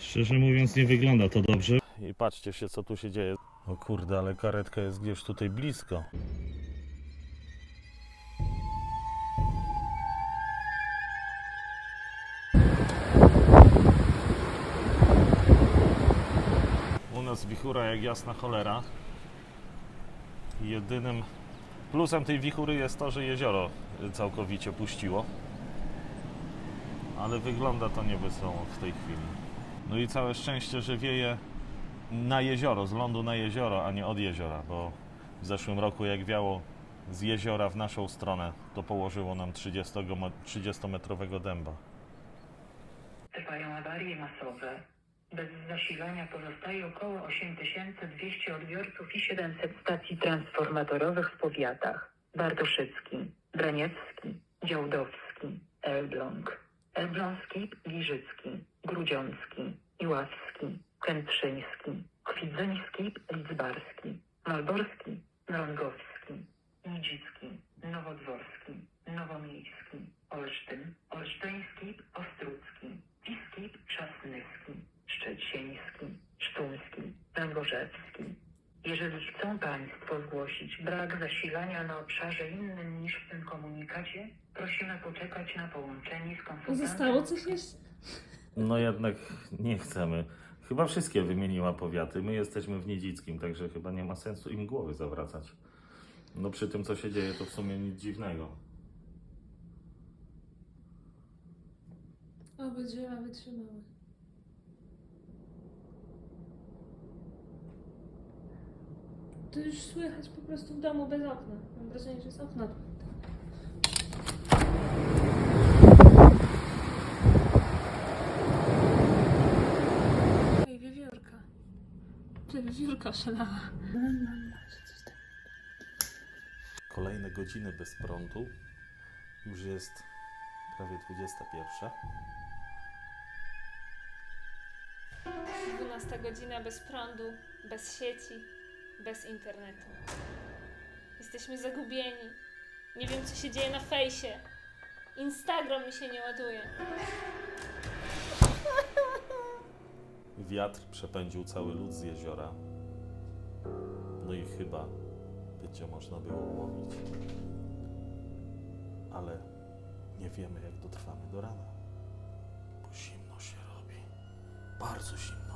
Szczerze mówiąc, nie wygląda to dobrze. I patrzcie się, co tu się dzieje. O kurde, ale karetka jest gdzieś tutaj blisko. U nas wichura jak jasna cholera. Jedynym plusem tej wichury jest to, że jezioro całkowicie puściło. Ale wygląda to niewesoło w tej chwili. No i całe szczęście, że wieje na jezioro, z lądu na jezioro, a nie od jeziora, bo w zeszłym roku jak wiało z jeziora w naszą stronę, to położyło nam 30 me- 30-metrowego dęba. Trwają awarie masowe. Bez zasilania pozostaje około 8200 odbiorców i 700 stacji transformatorowych w powiatach. Bartoszycki, Braniewski, Działdowski, Elbląg, Elbląski, Giżycki, Grudziącki, Iławski, Kętrzyński, Kwidzyński, Lidzbarski, Malborski, Mrągowski, Nidzicki, Nowodworski, Nowomiejski, Olsztyn, Olsztyński, Ostrucki, Piski, Trzasnyski, Szczeciński, Sztumski, Dęborzewski. Jeżeli chcą Państwo zgłosić brak zasilania na obszarze innym niż w tym komunikacie, prosimy poczekać na połączenie z konsultantem. Zostało coś jeszcze? No jednak nie chcemy. Chyba wszystkie wymieniła powiaty. My jesteśmy w Niedzickim, także chyba nie ma sensu im głowy zawracać. No przy tym, co się dzieje, to w sumie nic dziwnego. Oby drzewa wytrzymały. To już słychać po prostu w domu bez okna. Mam wrażenie, że jest okno. Wiewiórka szalała. Kolejne godziny bez prądu. Już jest prawie 21. 12 godzina bez prądu, bez sieci, bez internetu. Jesteśmy zagubieni. Nie wiem, co się dzieje na fejsie. Instagram mi się nie ładuje. Wiatr przepędził cały lód z jeziora. No i chyba będzie można było łowić. Ale nie wiemy, jak dotrwamy do rana. Bo zimno się robi. Bardzo zimno.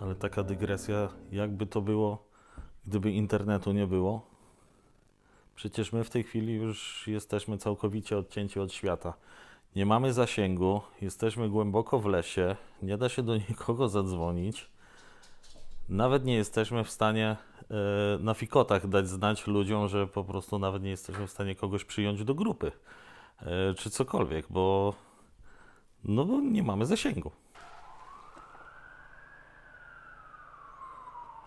Ale taka dygresja, jakby to było, gdyby internetu nie było. Przecież my w tej chwili już jesteśmy całkowicie odcięci od świata. Nie mamy zasięgu, jesteśmy głęboko w lesie, nie da się do nikogo zadzwonić. Nawet nie jesteśmy w stanie e, na fikotach dać znać ludziom, że po prostu nawet nie jesteśmy w stanie kogoś przyjąć do grupy. E, czy cokolwiek, bo no bo nie mamy zasięgu.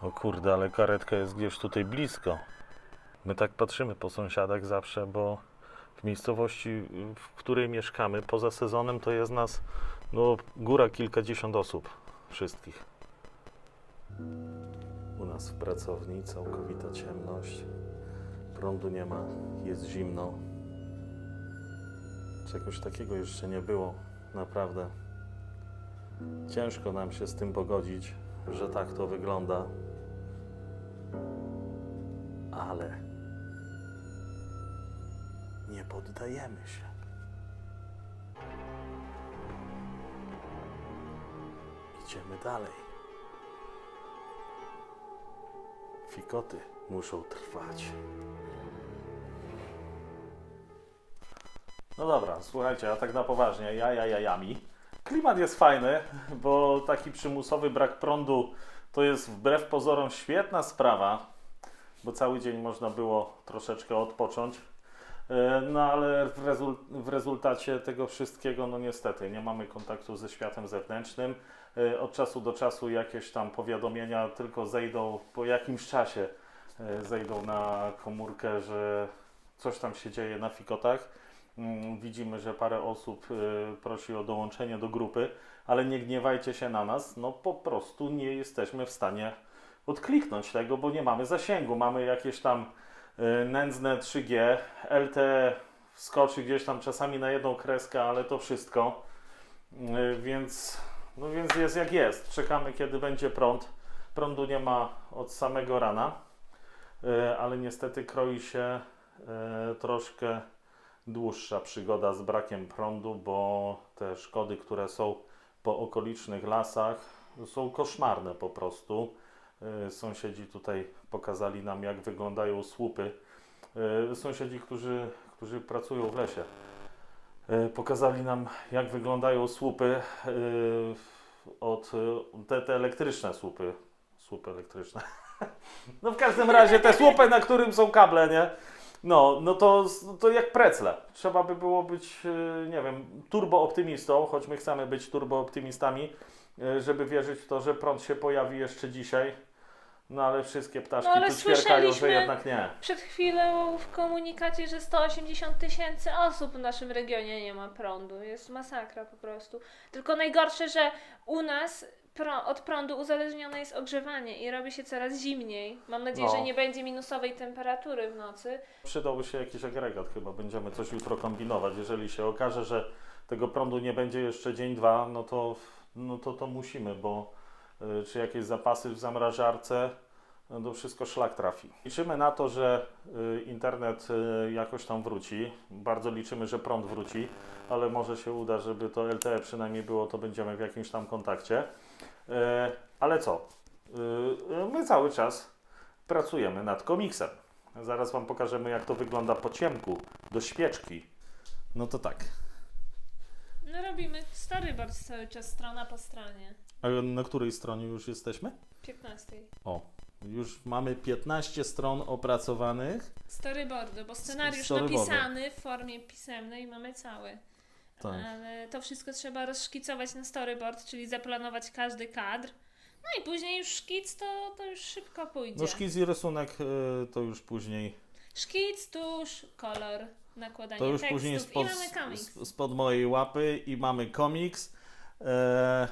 O kurde, ale karetka jest gdzieś tutaj blisko. My tak patrzymy po sąsiadach zawsze, bo w miejscowości, w której mieszkamy, poza sezonem to jest nas no, góra kilkadziesiąt osób. Wszystkich. U nas w pracowni całkowita ciemność. Prądu nie ma, jest zimno. Czegoś takiego jeszcze nie było, naprawdę. Ciężko nam się z tym pogodzić, że tak to wygląda. Ale nie poddajemy się. Idziemy dalej. Fikoty muszą trwać. No dobra, słuchajcie, a tak na poważnie, ja, ja, jajami. Klimat jest fajny, bo taki przymusowy brak prądu to jest wbrew pozorom świetna sprawa, bo cały dzień można było troszeczkę odpocząć. E, No ale w, w rezultacie tego wszystkiego, no niestety, nie mamy kontaktu ze światem zewnętrznym. E, Od czasu do czasu jakieś tam powiadomienia tylko zejdą po jakimś czasie, e, zejdą na komórkę, że coś tam się dzieje na fikotach. Mm, Widzimy, że parę osób prosi o dołączenie do grupy, ale nie gniewajcie się na nas, no po prostu nie jesteśmy w stanie odkliknąć tego, bo nie mamy zasięgu. Mamy jakieś tam nędzne 3G, LTE wskoczy gdzieś tam czasami na jedną kreskę, ale to wszystko. Y, Więc, no więc jest jak jest. Czekamy, kiedy będzie prąd. Prądu nie ma od samego rana, y, ale niestety kroi się troszkę dłuższa przygoda z brakiem prądu, bo te szkody, które są po okolicznych lasach, są koszmarne po prostu. Y, Sąsiedzi tutaj pokazali nam, jak wyglądają słupy. Y, Sąsiedzi, którzy, którzy pracują w lesie, y, pokazali nam, jak wyglądają słupy od te, te elektryczne słupy. Słupy elektryczne. No w każdym razie te słupy, na którym są kable, nie? No, no to, to jak precle. Trzeba by było być, nie wiem, turbooptymistą, choć my chcemy być turbooptymistami, żeby wierzyć w to, że prąd się pojawi jeszcze dzisiaj. No ale wszystkie ptaszki No, ale tu ćwierkają, że jednak nie. Przed chwilą w komunikacie, że 180 tysięcy osób w naszym regionie nie ma prądu. Jest masakra po prostu. Tylko najgorsze, że u nas od prądu uzależnione jest ogrzewanie i robi się coraz zimniej. Mam nadzieję, No. że nie będzie minusowej temperatury w nocy. Przydałby się jakiś agregat chyba, będziemy coś jutro kombinować. Jeżeli się okaże, że tego prądu nie będzie jeszcze dzień, dwa, no to, no to, to musimy, bo y, czy jakieś zapasy w zamrażarce, no to wszystko szlak trafi. Liczymy na to, że y, internet jakoś tam wróci. Bardzo liczymy, że prąd wróci, ale może się uda, żeby to LTE przynajmniej było, to będziemy w jakimś tam kontakcie. Ale co? My cały czas pracujemy nad komiksem. Zaraz Wam pokażemy, jak to wygląda po ciemku, do świeczki. No to tak. No robimy storyboard cały czas, strona po stronie. A na której stronie już jesteśmy? 15. O, już mamy 15 stron opracowanych. Storyboardu, bo scenariusz storyboardu. napisany w formie pisemnej mamy cały. Tak. Ale to wszystko trzeba rozszkicować na storyboard, czyli zaplanować każdy kadr. No i później już szkic to, to już szybko pójdzie. No szkic i rysunek y, to już później. Szkic, tusz, kolor, nakładanie To już tekstów później i spod, mamy komiks. sp- spod mojej łapy i mamy komiks. E,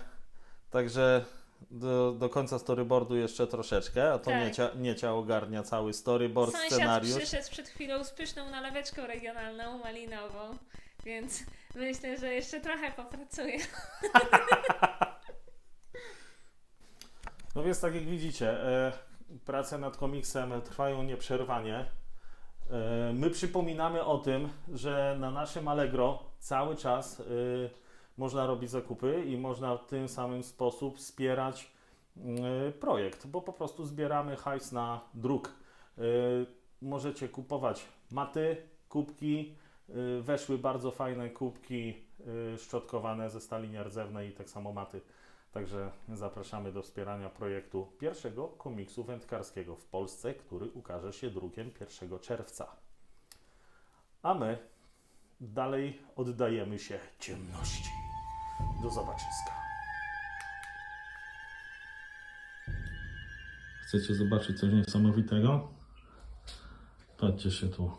także do, do końca storyboardu jeszcze troszeczkę, a to Tak. Niecia, Niecia ogarnia cały storyboard, Sąsiad scenariusz. przyszedł przed chwilą z pyszną naleweczką regionalną, malinową, więc myślę, że jeszcze trochę popracuję. No więc tak jak widzicie, e, prace nad komiksem trwają nieprzerwanie. E, my przypominamy o tym, że na naszym Allegro cały czas e, można robić zakupy i można w tym samym sposób wspierać e, projekt, bo po prostu zbieramy hajs na druk. Możecie kupować maty, kubki. Weszły bardzo fajne kubki szczotkowane ze stali nierdzewnej i tak samo maty. Także zapraszamy do wspierania projektu pierwszego komiksu wędkarskiego w Polsce, który ukaże się drukiem 1 czerwca. A my dalej oddajemy się ciemności. Do zobaczyska. Chcecie zobaczyć coś niesamowitego? Patrzcie się tu.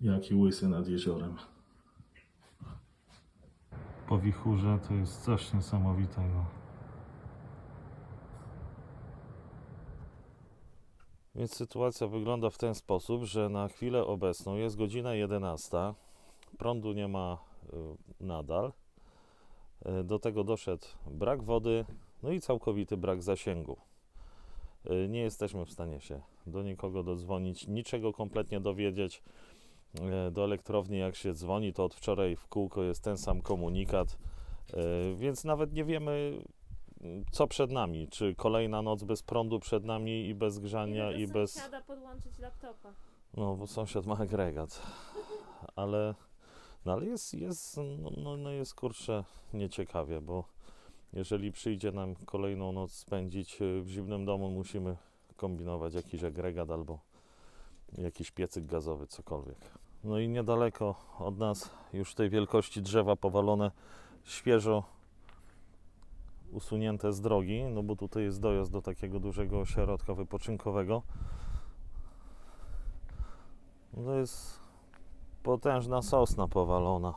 Jaki łysy nad jeziorem. Po wichurze to jest coś niesamowitego. Więc sytuacja wygląda w ten sposób, że na chwilę obecną jest godzina 11. Prądu nie ma y, nadal. Y, Do tego doszedł brak wody, no i całkowity brak zasięgu. Y, Nie jesteśmy w stanie się do nikogo dodzwonić, niczego kompletnie dowiedzieć. E, do elektrowni jak się dzwoni, to od wczoraj w kółko jest ten sam komunikat, e, więc nawet nie wiemy co przed nami, czy kolejna noc bez prądu przed nami i bez grzania i bez... sąsiada podłączyć laptopa. No, bo sąsiad ma agregat, ale, no, ale jest, jest, no, no, no jest kurczę nieciekawie, bo jeżeli przyjdzie nam kolejną noc spędzić e, w zimnym domu, musimy kombinować jakiś agregat albo jakiś piecyk gazowy, cokolwiek. No i niedaleko od nas już tej wielkości drzewa powalone, świeżo usunięte z drogi, no bo tutaj jest dojazd do takiego dużego ośrodka wypoczynkowego. No To jest potężna sosna powalona.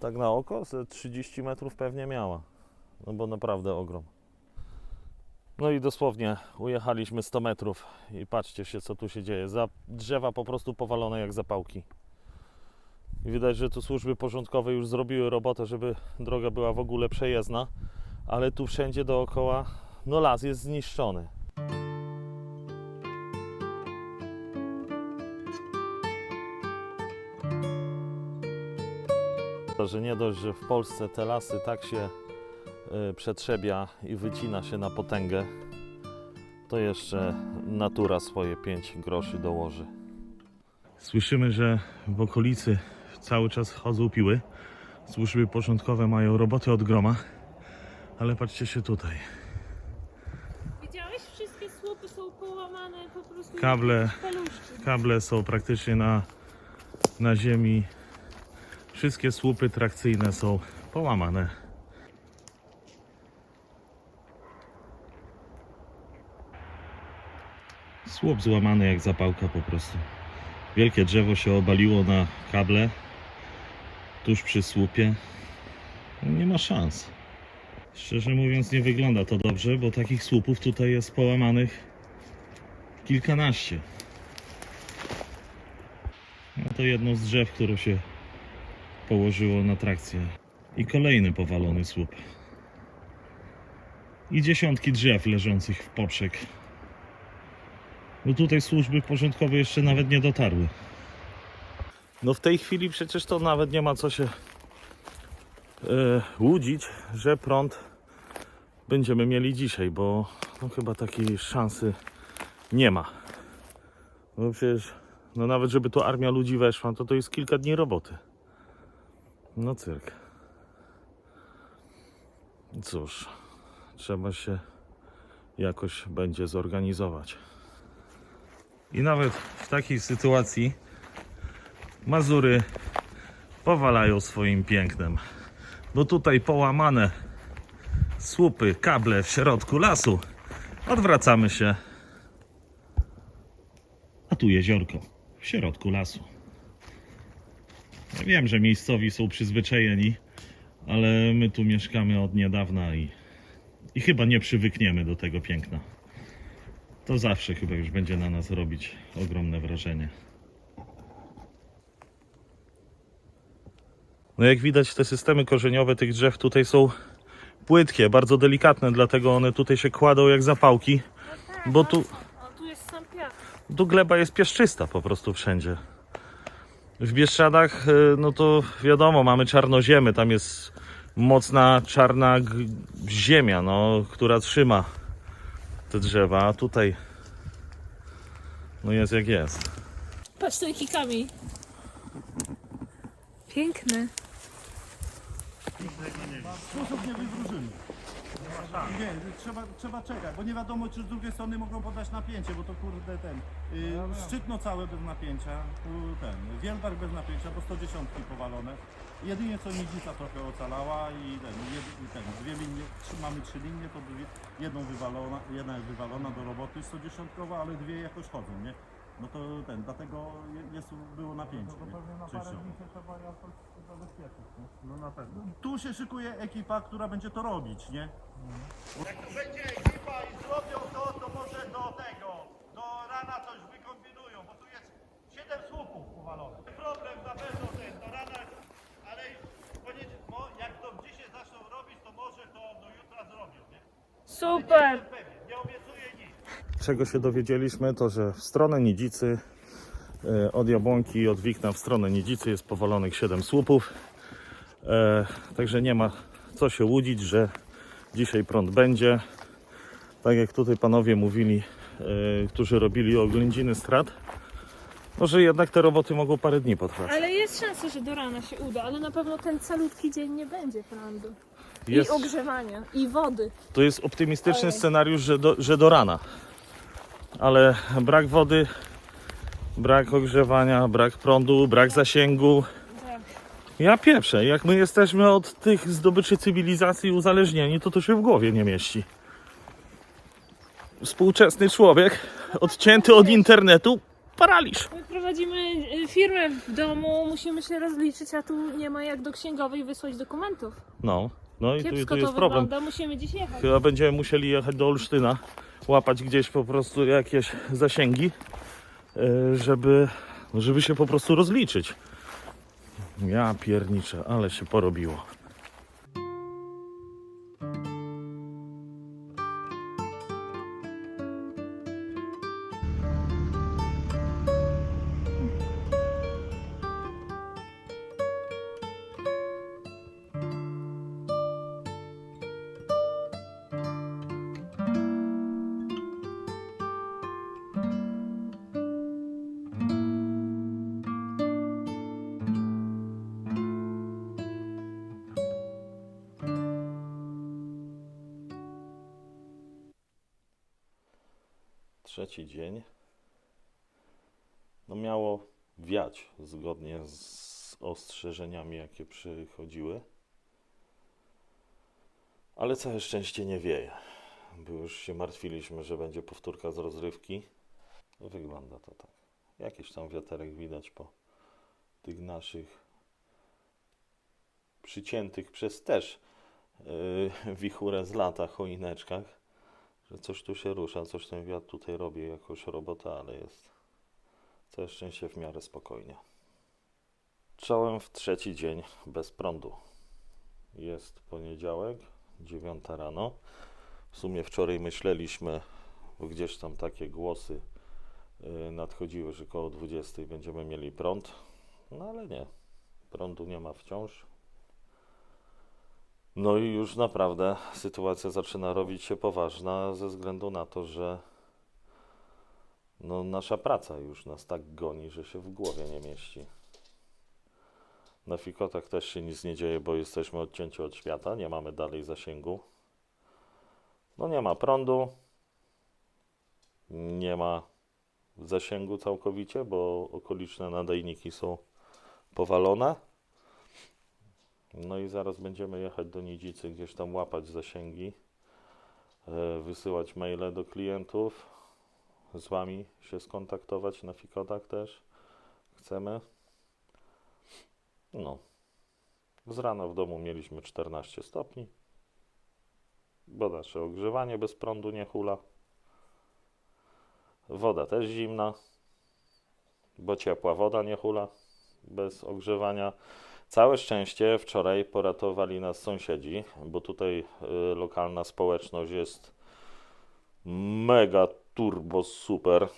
Tak na oko, ze 30 metrów pewnie miała. No bo naprawdę ogrom. No i dosłownie ujechaliśmy 100 metrów i patrzcie się co tu się dzieje. Za drzewa po prostu powalone jak zapałki. I widać, że tu służby porządkowe już zrobiły robotę, żeby droga była w ogóle przejezdna, ale tu wszędzie dookoła no las jest zniszczony. Że nie dość, że w Polsce te lasy tak się przetrzebia i wycina się na potęgę, to jeszcze natura swoje 5 groszy dołoży. Słyszymy, że w okolicy cały czas chodzą piły. Służby porządkowe mają roboty od groma, ale patrzcie się tutaj. Widziałeś? Wszystkie słupy są połamane po prostu. Kable, kable są praktycznie na, na ziemi. Wszystkie słupy trakcyjne są połamane. Słup złamany jak zapałka po prostu. Wielkie drzewo się obaliło na kable tuż przy słupie. Nie ma szans. Szczerze mówiąc nie wygląda to dobrze, bo takich słupów tutaj jest połamanych kilkanaście. No to jedno z drzew, które się położyło na trakcję. I kolejny powalony słup. I dziesiątki drzew leżących w poprzek. No tutaj służby porządkowe jeszcze nawet nie dotarły. No w tej chwili przecież to nawet nie ma co się e, łudzić, że prąd będziemy mieli dzisiaj, bo no chyba takiej szansy nie ma. No przecież, no nawet żeby tu armia ludzi weszła, to to jest kilka dni roboty. No cyrk. Cóż, trzeba się jakoś będzie zorganizować. I nawet w takiej sytuacji Mazury powalają swoim pięknem. Bo tutaj połamane słupy, kable w środku lasu. Odwracamy się a tu jeziorko w środku lasu. Ja wiem, że miejscowi są przyzwyczajeni, ale my tu mieszkamy od niedawna i, i chyba nie przywykniemy do tego piękna. To zawsze chyba już będzie na nas robić ogromne wrażenie. No jak widać te systemy korzeniowe tych drzew tutaj są płytkie, bardzo delikatne, dlatego one tutaj się kładą jak zapałki, bo tu, tu jest sam piach. tu gleba jest pieszczysta po prostu wszędzie. W Bieszczadach, y, no to wiadomo, mamy czarnoziemy, tam jest mocna czarna ziemia, no, która trzyma te drzewa, a tutaj no jest jak jest. Patrz ten kikami. Piękny. sposób nie wywróżymy. Nie, trzeba, trzeba czekać, bo nie wiadomo czy z drugiej strony mogą podać napięcie, bo to kurde ten, y, szczytno całe bez napięcia, ten, wielbark bez napięcia, bo 110 powalone. Jedynie co Nidzica trochę ocalała i ten, jed, i ten dwie linie, trzy, mamy trzy linie, to dwie, jedną wywalona, jedna jest wywalona do roboty 110, ale dwie jakoś chodzą, nie? No to ten, dlatego je- jest, było napięcie. nie? Częściowo. No na pewno. Tu się szykuje ekipa, która będzie to robić, nie? Jak będzie ekipa i zrobią to, to może do tego, do rana coś wykombinują, bo tu jest 7 słupów powalone. Problem na pewno ten, do rana, ale poniedziałek, mo- jak to dzisiaj zaczną robić, to może to do jutra zrobią, nie? Super. Pewnie, nie obiecuję nic. Czego się dowiedzieliśmy, to że w stronę Nidzicy, e, od Jabłonki i od Wikna w stronę Nidzicy jest powalonych 7 słupów. E, także nie ma co się łudzić, że dzisiaj prąd będzie. Tak jak tutaj panowie mówili, e, którzy robili oględziny strat, no, że jednak te roboty mogą parę dni potrwać. Ale jest szansa, że do rana się uda, ale na pewno ten calutki dzień nie będzie prądu. Jest, I ogrzewania, i wody. to jest optymistyczny Ojej. scenariusz, że do, że do rana. Ale brak wody, brak ogrzewania, brak prądu, brak zasięgu. Tak. Ja pieprzę, jak my jesteśmy od tych zdobyczy cywilizacji uzależnieni, to to się w głowie nie mieści. Współczesny człowiek, odcięty od internetu, paraliż. My prowadzimy y, firmę w domu, musimy się rozliczyć, a tu nie ma jak do księgowej wysłać dokumentów. No, No i tu, Kiepsko tu jest to problem. wygląda, musimy dziś jechać. Chyba będziemy musieli jechać do Olsztyna, łapać gdzieś po prostu jakieś zasięgi, e, żeby, żeby się po prostu rozliczyć. Ja pierniczę, ale się porobiło. Trzeci dzień. No miało wiać zgodnie z ostrzeżeniami, jakie przychodziły. Ale całe szczęście nie wieje. Bo już się martwiliśmy, że będzie powtórka z rozrywki. No, Wygląda to tak. Jakiś tam wiaterek widać po tych naszych przyciętych przez też yy, wichurę z lata choineczkach że coś tu się rusza, coś ten wiatr tutaj robi, jakąś robotę, ale jest całe szczęście w miarę spokojnie. Czołem w trzeci dzień bez prądu. Jest poniedziałek, 9 rano. W sumie wczoraj myśleliśmy, gdzieś tam takie głosy y, nadchodziły, że koło 20 będziemy mieli prąd, no ale nie. Prądu nie ma wciąż. No i już naprawdę sytuacja zaczyna robić się poważna ze względu na to, że no, nasza praca już nas tak goni, że się w głowie nie mieści. Na Fikotach też się nic nie dzieje, bo jesteśmy odcięci od świata, nie mamy dalej zasięgu. No nie ma prądu, nie ma zasięgu całkowicie, bo okoliczne nadajniki są powalone. No i zaraz będziemy jechać do Nidzicy, gdzieś tam łapać zasięgi, e, wysyłać maile do klientów, z Wami się skontaktować na Fikotach też chcemy. No. Z rana w domu mieliśmy 14 stopni, bo nasze ogrzewanie bez prądu nie hula. Woda też zimna, bo ciepła woda nie hula bez ogrzewania. Całe szczęście wczoraj poratowali nas sąsiedzi, bo tutaj y, lokalna społeczność jest mega turbo super.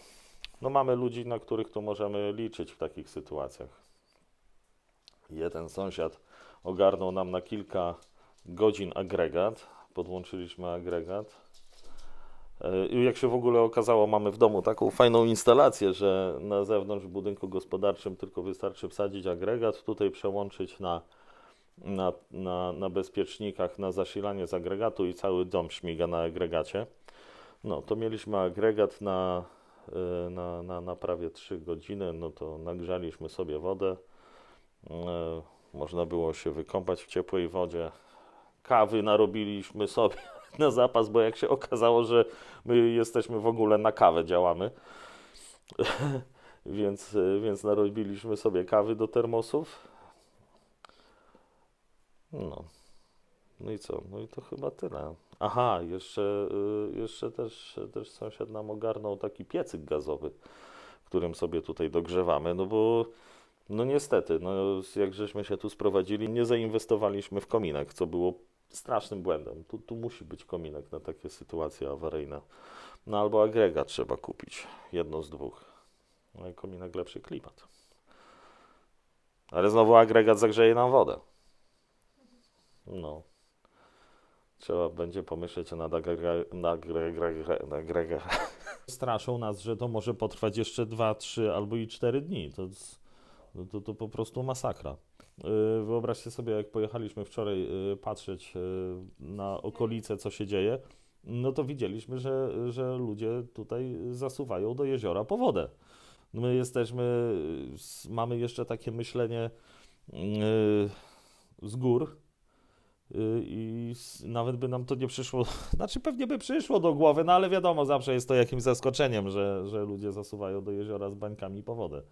No mamy ludzi, na których tu możemy liczyć w takich sytuacjach. Jeden sąsiad ogarnął nam na kilka godzin agregat. Podłączyliśmy agregat. I jak się w ogóle okazało, mamy w domu taką fajną instalację, że na zewnątrz w budynku gospodarczym tylko wystarczy wsadzić agregat, tutaj przełączyć na, na, na, na bezpiecznikach na zasilanie z agregatu i cały dom śmiga na agregacie. No to mieliśmy agregat na, y, na, na, na prawie 3 godziny, no to nagrzaliśmy sobie wodę. Y, Można było się wykąpać w ciepłej wodzie. Kawy narobiliśmy sobie na zapas, bo jak się okazało, że my jesteśmy w ogóle na kawę działamy. więc, więc narobiliśmy sobie kawy do termosów. No. No i co? No i to chyba tyle. Aha, jeszcze, y, jeszcze też, też sąsiad nam ogarnął taki piecyk gazowy, którym sobie tutaj dogrzewamy, no bo no niestety, no jak żeśmy się tu sprowadzili, nie zainwestowaliśmy w kominek, co było strasznym błędem. Tu, tu musi być kominek na takie sytuacje awaryjne. No albo agregat trzeba kupić. Jedno z dwóch. No i kominek lepszy klimat. Ale znowu agregat zagrzeje nam wodę. No. Trzeba będzie pomyśleć nad agregatem. Straszą nas, że to może potrwać jeszcze 2, 3 albo i 4 dni. To, no to, to po prostu masakra. Yy, Wyobraźcie sobie, jak pojechaliśmy wczoraj yy, patrzeć yy, na okolice, co się dzieje, no to widzieliśmy, że, że ludzie tutaj zasuwają do jeziora po wodę. My jesteśmy, mamy jeszcze takie myślenie z gór i nawet by nam to nie przyszło, znaczy pewnie by przyszło do głowy, no ale wiadomo, zawsze jest to jakimś zaskoczeniem, że, że ludzie zasuwają do jeziora z bańkami po wodę.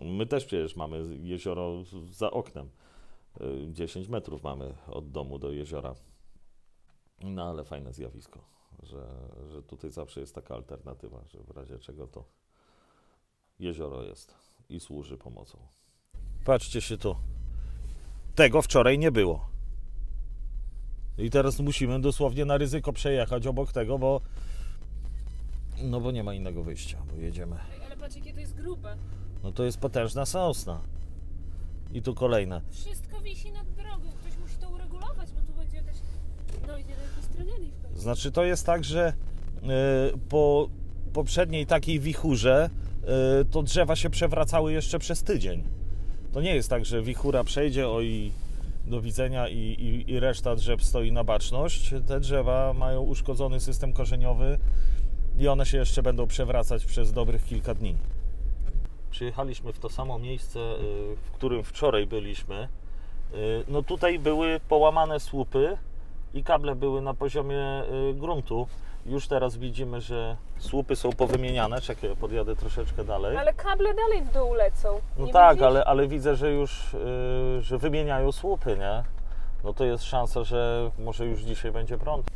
My też przecież mamy jezioro za oknem. y, 10 metrów mamy od domu do jeziora. No ale fajne zjawisko, że, że tutaj zawsze jest taka alternatywa, że w razie czego to jezioro jest i służy pomocą. Patrzcie się tu. Tego wczoraj nie było. I teraz musimy dosłownie na ryzyko przejechać obok tego, bo no bo nie ma innego wyjścia, bo jedziemy. Ale patrz jakie to jest grube. No to jest potężna sosna. I tu kolejne. Wszystko wisi nad drogą. Ktoś musi to uregulować, bo tu będzie jakaś... Dojdzie do jakiejś tragedii w końcu. Znaczy to jest tak, że y, po poprzedniej takiej wichurze y, to drzewa się przewracały jeszcze przez tydzień. To nie jest tak, że wichura przejdzie, o i do widzenia i, i, i reszta drzew stoi na baczność. Te drzewa mają uszkodzony system korzeniowy i one się jeszcze będą przewracać przez dobrych kilka dni. Przyjechaliśmy w to samo miejsce, y, w którym wczoraj byliśmy. Y, No tutaj były połamane słupy i kable były na poziomie y, gruntu. Już teraz widzimy, że słupy są powymieniane. Czekaj, ja podjadę troszeczkę dalej. Ale kable dalej w dół lecą. No Nie tak, widzisz? ale, ale widzę, że już że wymieniają słupy, nie? No to jest szansa, że może już dzisiaj będzie prąd.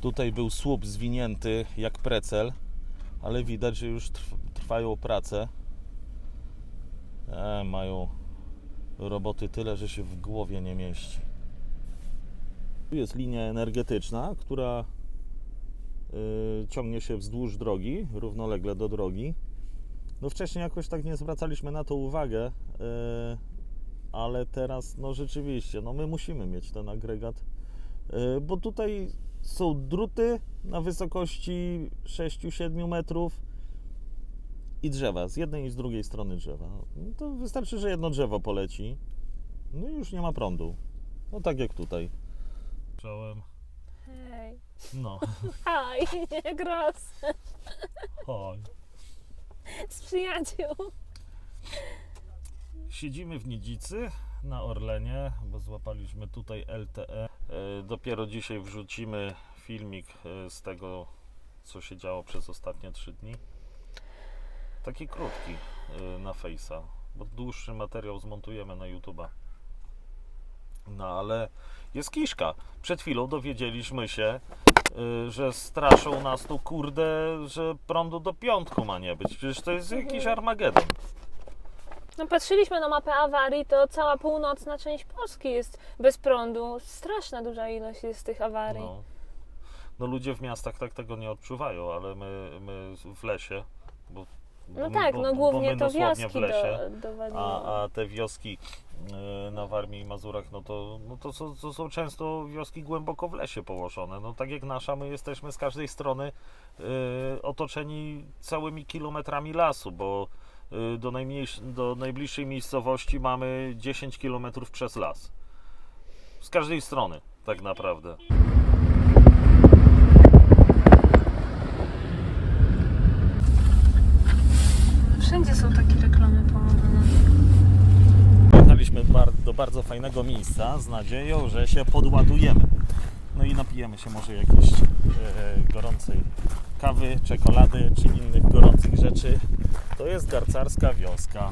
Tutaj był słup zwinięty jak precel, ale widać, że już trw, trwają prace. E, mają roboty tyle, że się w głowie nie mieści. Tu jest linia energetyczna, która y, ciągnie się wzdłuż drogi, równolegle do drogi. No wcześniej jakoś tak nie zwracaliśmy na to uwagę, yy, ale teraz no rzeczywiście, no my musimy mieć ten agregat, yy, bo tutaj są druty na wysokości 6-7 metrów i drzewa, z jednej i z drugiej strony drzewa. No to wystarczy, że jedno drzewo poleci, no i już nie ma prądu. No tak jak tutaj. Czołem. Hej. No, Haj, raz. chodź. Z przyjaciół. Siedzimy w Nidzicy na Orlenie, bo złapaliśmy tutaj LTE. E, Dopiero dzisiaj wrzucimy filmik e, z tego, co się działo przez ostatnie trzy dni. Taki krótki e, na Face'a, bo dłuższy materiał zmontujemy na YouTube'a. No ale jest kiszka. Przed chwilą dowiedzieliśmy się, y, że straszą nas tu kurde, że prądu do piątku ma nie być. Przecież to jest jakiś Armagedon. No patrzyliśmy na mapę awarii, to cała północna część Polski jest bez prądu. Straszna duża ilość jest tych awarii. No. no ludzie w miastach tak tego nie odczuwają, ale my, my w lesie, bo, No bo tak, no bo głównie my to dosłownie wioski w lesie, do, dowadniają. a, a te wioski e, na Warmii i Mazurach, no to, no to, są, to są często wioski głęboko w lesie położone. No tak jak nasza, my jesteśmy z każdej strony e, otoczeni całymi kilometrami lasu, bo e, do, do najbliższej miejscowości mamy 10 kilometrów przez las. Z każdej strony, tak naprawdę. Wszędzie są takie reklamy połamane. Jechaliśmy bar- do bardzo fajnego miejsca z nadzieją, że się podładujemy. No i napijemy się może jakiejś e, gorącej kawy, czekolady czy innych gorących rzeczy. To jest garcarska wioska.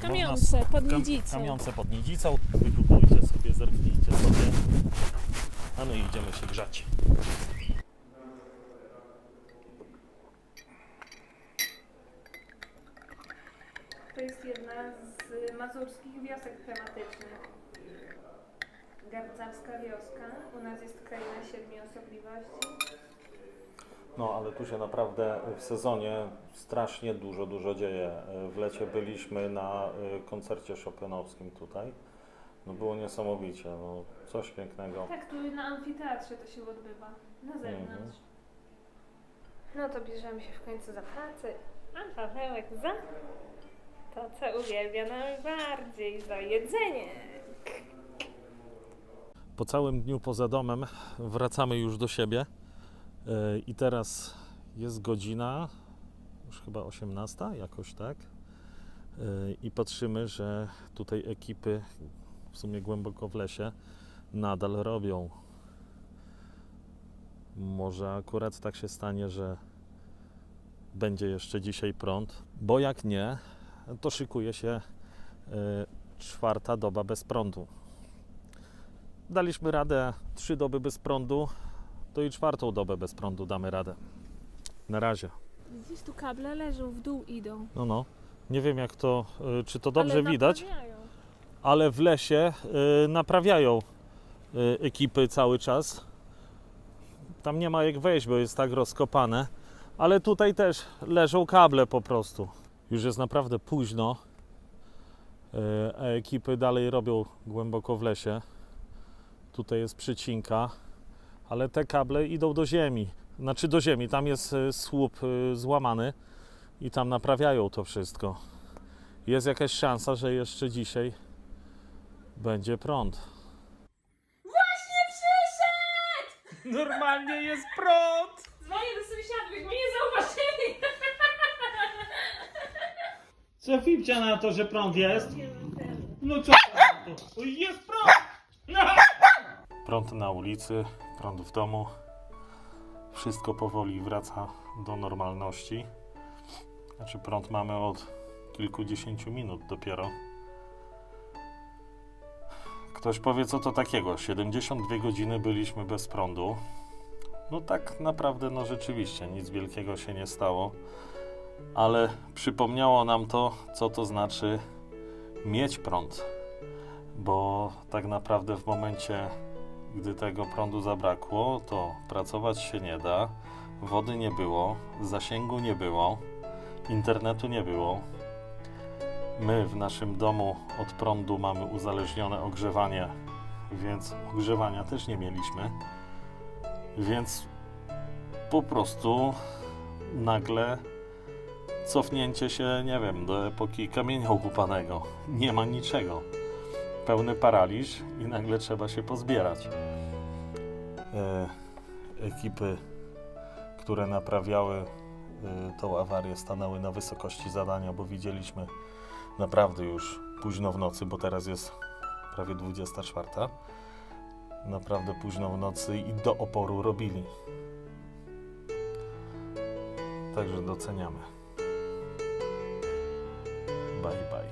Kamionce pod Kam- Nidzicą. Kamionce pod Nidzicą. Wygooglujcie sobie, zerknijcie sobie. A my idziemy się grzać. To jest jedna z mazurskich wiosek tematycznych. Garcarska wioska. U nas jest kraina siedmiu osobliwości. No, ale tu się naprawdę w sezonie strasznie dużo, dużo dzieje. W lecie byliśmy na y, koncercie chopinowskim tutaj. No było niesamowicie, no, coś pięknego. Tak, tu na amfiteatrze to się odbywa. Na zewnątrz. Mhm. No to bierzemy się w końcu za pracę. A Pawełek za to, co uwielbia najbardziej, za jedzenie. Po całym dniu poza domem wracamy już do siebie Y, i teraz jest godzina, już chyba 18, jakoś tak. Y, I patrzymy, że tutaj ekipy w sumie głęboko w lesie nadal robią. Może akurat tak się stanie, że będzie jeszcze dzisiaj prąd, bo jak nie, to szykuje się czwarta doba bez prądu. Daliśmy radę trzy doby bez prądu, to i czwartą dobę bez prądu damy radę. Na razie. Gdzieś tu kable leżą, w dół idą. No, no. Nie wiem jak to, y, czy to dobrze Ale widać, ale w lesie y, naprawiają ekipy cały czas. Tam nie ma jak wejść, bo jest tak rozkopane, ale tutaj też leżą kable po prostu. Już jest naprawdę późno, y, a ekipy dalej robią głęboko w lesie. Tutaj jest przycinka, ale te kable idą do ziemi. Znaczy do ziemi, tam jest y, słup y, złamany i tam naprawiają to wszystko. Jest jakaś szansa, że jeszcze dzisiaj będzie prąd. Właśnie przyszedł! Normalnie jest prąd! Dzwonię do sąsiadów, mnie nie zauważyli. Co Fipcia na to, że prąd jest? No co to? Jest prąd! Prąd na ulicy, prąd w domu. Wszystko powoli wraca do normalności. Znaczy prąd mamy od kilkudziesięciu minut dopiero. Ktoś powie, co to takiego? 72 godziny byliśmy bez prądu. No tak naprawdę, no rzeczywiście, nic wielkiego się nie stało. Ale przypomniało nam to, co to znaczy mieć prąd. Bo tak naprawdę w momencie, gdy tego prądu zabrakło, to pracować się nie da, wody nie było, zasięgu nie było, internetu nie było. My w naszym domu od prądu mamy uzależnione ogrzewanie, więc ogrzewania też nie mieliśmy. Więc po prostu nagle cofnięcie się, nie wiem, do epoki kamienia okupanego. Nie ma niczego. Pełny paraliż i nagle trzeba się pozbierać. E, ekipy, które naprawiały e, tą awarię, stanęły na wysokości zadania, bo widzieliśmy naprawdę już późno w nocy, bo teraz jest prawie 24. Naprawdę późno w nocy i do oporu robili. Także doceniamy. Bye bye.